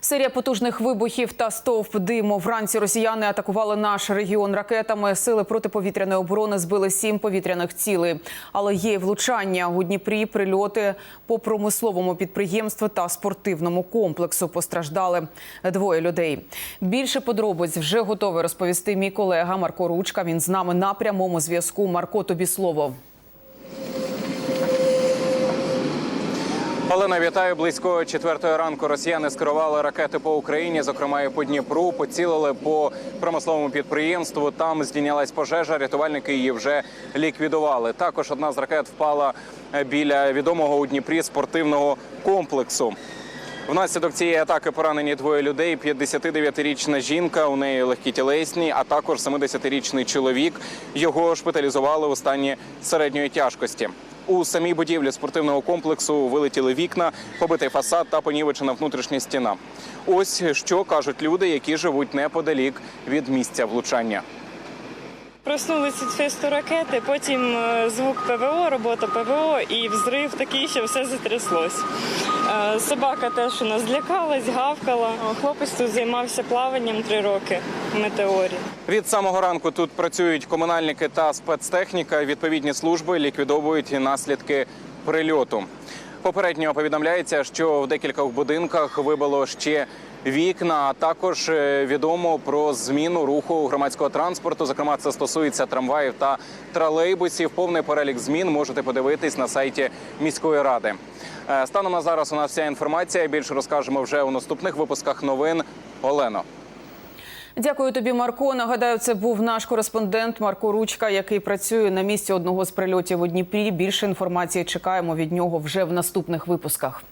Серія потужних вибухів та стовп диму. Вранці росіяни атакували наш регіон ракетами. Сили протиповітряної оборони збили сім повітряних цілей. Але є влучання у Дніпрі. Прильоти по промисловому підприємству та спортивному комплексу. Постраждали двоє людей. Більше подробиць вже готовий розповісти мій колега Марко Ручка. Він з нами на прямому зв'язку. Марко, тобі слово. Олена, вітаю. Близько четвертої ранку росіяни скерували ракети по Україні, зокрема і по Дніпру. Поцілили по промисловому підприємству. Там здійнялась пожежа. Рятувальники її вже ліквідували. Також одна з ракет впала біля відомого у Дніпрі спортивного комплексу. Внаслідок цієї атаки поранені двоє людей: 59-річна жінка, у неї легкі тілесні, а також 70-річний чоловік. Його шпиталізували у стані середньої тяжкості. У самій будівлі спортивного комплексу вилетіли вікна, побитий фасад та понівечена внутрішня стіна. Ось що кажуть люди, які живуть неподалік від місця влучання. Проснулися свисту ракети, потім е, звук ПВО, робота ПВО і взрив такий, що все затряслось. Е, Собака теж у нас злякалась, гавкала. Хлопець тут займався плаванням три роки в метеорі. Від самого ранку тут працюють комунальники та спецтехніка. Відповідні служби ліквідовують наслідки прильоту. Попередньо повідомляється, що в декількох будинках вибило ще вікна. А також е, відомо про зміну руху громадського транспорту. Зокрема, це стосується трамваїв та тролейбусів. Повний перелік змін можете подивитись на сайті міської ради. Е, Станом на зараз у нас вся інформація. Більше розкажемо вже у наступних випусках новин. Олено. Дякую тобі, Марко. Нагадаю, це був наш кореспондент Марко Ручка, який працює на місці одного з прильотів у Дніпрі. Більше інформації чекаємо від нього вже в наступних випусках.